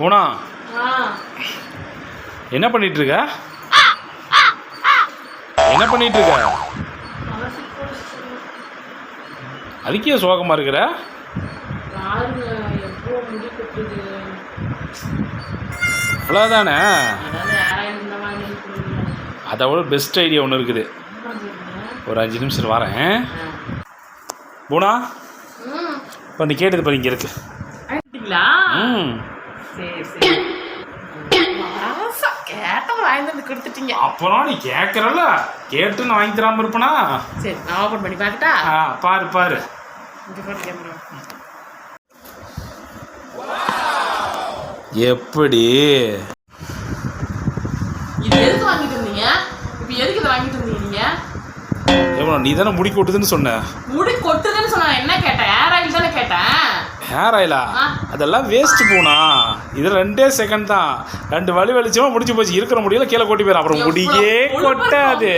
பூனா? என்ன பண்ணிட்டு இருக்க என்ன பண்ணிட்டு இருக்க. அதுக்கே சோகமா இருக்கிற? பாருங்க அவ்வளோதானே. அதை விட பெஸ்ட் ஐடியா ஒன்று இருக்குது? ஒரு அஞ்சு நிமிஷம் வரேன். பூனா? இப்போ நீ கேட்டது பாரு இங்கே இருக்கு. ம். சரி சரி. வாங்கி வந்து கொடுத்துட்டீங்க. அப்புறம் நீ கேட்குறல கேட்டு நான் வாங்கி தராமல் இருப்பனா? சரி நான் ஓப்பன் பண்ணி பார்க்கட்டா? ஆ பாரு பாரு. எப்படி? இது எதுக்கு வாங்கிட்டு இருந்தீங்க இப்போ எதுக்கு இதை வாங்கிட்டு இருந்தீங்க எவ்வளோ நீ தானே முடி கொட்டுதுன்னு சொன்ன. முடி கொட்டுதுன்னு சொன்னா என்ன கேட்டேன் ஏர் ஆயில் தானே கேட்டேன் ஹேர் ஆயிலா. அதெல்லாம் வேஸ்ட் போனா. இது ரெண்டே செகண்ட் தான். ரெண்டு வலி வலிச்சமா முடிச்சு போச்சு. இருக்கிற முடியல கீழே கொட்டி போயிடும் அப்புறம் முடியே கொட்டாது.